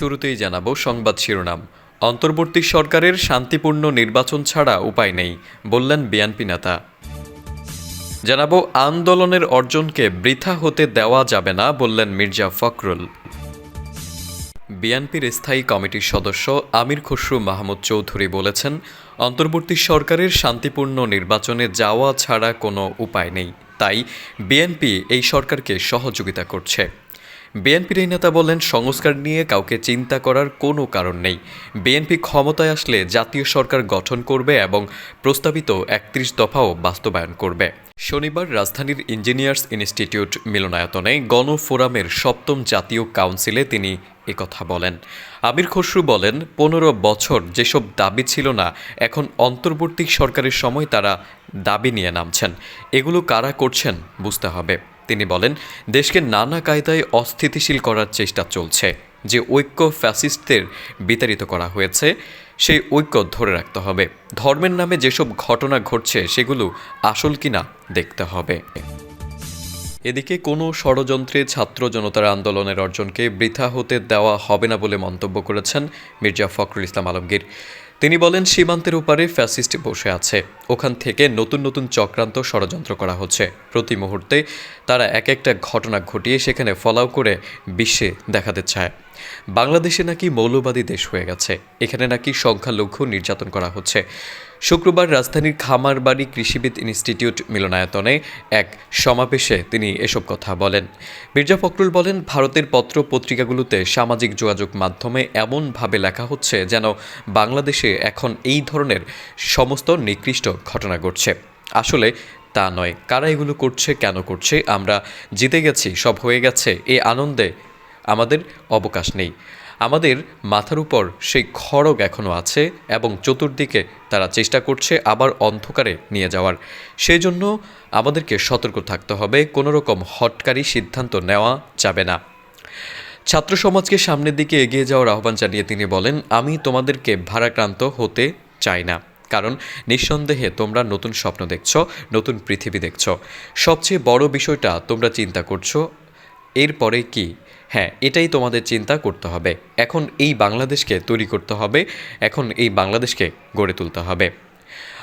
শুরুতেই জানাব সংবাদ শিরোনাম। অন্তর্বর্তী সরকারের শান্তিপূর্ণ নির্বাচন ছাড়া উপায় নেই, বললেন বিএনপি নেতা। জানাব, আন্দোলনের অর্জনকে বৃথা হতে দেওয়া যাবে না, বললেন মির্জা ফখরুল। বিএনপির স্থায়ী কমিটির সদস্য আমির খসরু মাহমুদ চৌধুরী বলেছেন, অন্তর্বর্তী সরকারের শান্তিপূর্ণ নির্বাচনে যাওয়া ছাড়া কোনো উপায় নেই। তাই বিএনপি এই সরকারকে সহযোগিতা করছে। বিএনপির এই নেতা বলেন সংস্কার নিয়ে কাউকে চিন্তা করার কোনো কারণ নেই। বিএনপি ক্ষমতায় আসলে জাতীয় সরকার গঠন করবে এবং প্রস্তাবিত একত্রিশ দফাও বাস্তবায়ন করবে। শনিবার রাজধানীর ইঞ্জিনিয়ার্স ইনস্টিটিউট মিলনায়তনে গণফোরামের সপ্তম জাতীয় কাউন্সিলে তিনি একথা বলেন। আমির খসরু বলেন, পনেরো বছর যেসব দাবি ছিল না, এখন অন্তর্বর্তী সরকারের সময় তারা দাবি নিয়ে নামছেন। এগুলো কারা করছেন বুঝতে হবে। তিনি বলেন, দেশকে নানা কায়দায় অস্থিতিশীল করার চেষ্টা চলছে। যে ঐক্য ফ্যাসিস্টদের বিতাড়িত করা হয়েছে, সেই ঐক্য ধরে রাখতে হবে। ধর্মের নামে যেসব ঘটনা ঘটছে, সেগুলো আসল কিনা দেখতে হবে। এদিকে কোনো ষড়যন্ত্রে ছাত্র জনতার আন্দোলনের অর্জনকে বৃথা হতে দেওয়া হবে না বলে মন্তব্য করেছেন মির্জা ফখরুল ইসলাম আলমগীর। তিনি বলেন, সীমান্তের উপারে ফ্যাসিস্ট বসে আছে। ওখান থেকে নতুন নতুন চক্রান্ত ষড়যন্ত্র করা হচ্ছে। প্রতি মুহূর্তে তারা এক একটা ঘটনা ঘটিয়ে সেখানে ফলাও করে বিশ্বে দেখাতে চায়। বাংলাদেশে নাকি মৌলবাদী দেশ হয়ে গেছে। এখানে নাকি সংখ্যালঘু নির্যাতন করা হচ্ছে। শুক্রবার রাজধানীর খামারবাড়ি কৃষিবিদ ইনস্টিটিউট মিলনায়তনে এক সমাবেশে তিনি এসব কথা বলেন। মির্জা ফখরুল বলেন, ভারতের পত্র পত্রিকাগুলোতে সামাজিক যোগাযোগ মাধ্যমে এমনভাবে লেখা হচ্ছে যেন বাংলাদেশে এখন এই ধরনের সমস্ত নিকৃষ্ট ঘটনা ঘটছে। আসলে তা নয়, কারা এগুলো করছে, কেন করছে, আমরা জিতে গেছি, সব হয়ে গেছে এই আনন্দে আমাদের অবকাশ নেই। আমাদের মাথার উপর সেই খড়গ এখনও আছে এবং চতুর্দিকে তারা চেষ্টা করছে আবার অন্ধকারে নিয়ে যাওয়ার। সেই জন্য আমাদেরকে সতর্ক থাকতে হবে, কোনো রকম হটকারী সিদ্ধান্ত নেওয়া যাবে না। ছাত্র সমাজকে সামনের দিকে এগিয়ে যাওয়ার আহ্বান জানিয়ে তিনি বলেন, আমি তোমাদেরকে ভারাক্রান্ত হতে চাই না। কারণ নিঃসন্দেহে তোমরা নতুন স্বপ্ন দেখছ, নতুন পৃথিবী দেখছ। সবচেয়ে বড় বিষয়টা তোমরা চিন্তা করছ এরপরে কি? হ্যাঁ এটাই তোমাদের চিন্তা করতে হবে। এখন এই বাংলাদেশকে তৈরি করতে হবে, এখন এই বাংলাদেশকে গড়ে তুলতে হবে।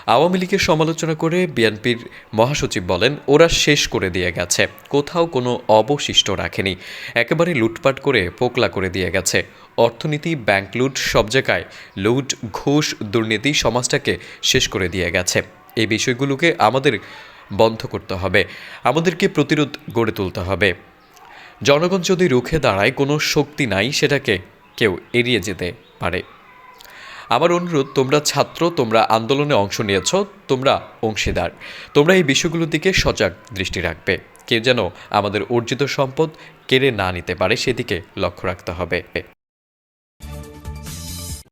আওয়ামী লীগের সমালোচনা করে বিএনপির মহাসচিব বলেন, ওরা শেষ করে দিয়ে গেছে। কোথাও কোনো অবশিষ্ট রাখেনি। একেবারে লুটপাট করে পোকলা করে দিয়ে গেছে। অর্থনীতি, ব্যাংক লুট, সব জায়গায় লুট, ঘুষ, দুর্নীতি সমাজটাকে শেষ করে দিয়ে গেছে। এই বিষয়গুলোকে আমাদের বন্ধ করতে হবে। আমাদেরকে প্রতিরোধ গড়ে তুলতে হবে। জনগণ যদি রুখে দাঁড়ায়, কোনো শক্তি নাই, সেটাকে কেউ এড়িয়ে যেতে পারে। আমার অনুরোধ, তোমরা ছাত্র, তোমরা আন্দোলনে অংশ নিয়েছ, তোমরা অংশীদার। তোমরা এই বিষয়গুলোর দিকে সজাগ দৃষ্টি রাখবে। কেউ যেন আমাদের অর্জিত সম্পদ কেড়ে না নিতে পারে, সেদিকে লক্ষ্য রাখতে হবে।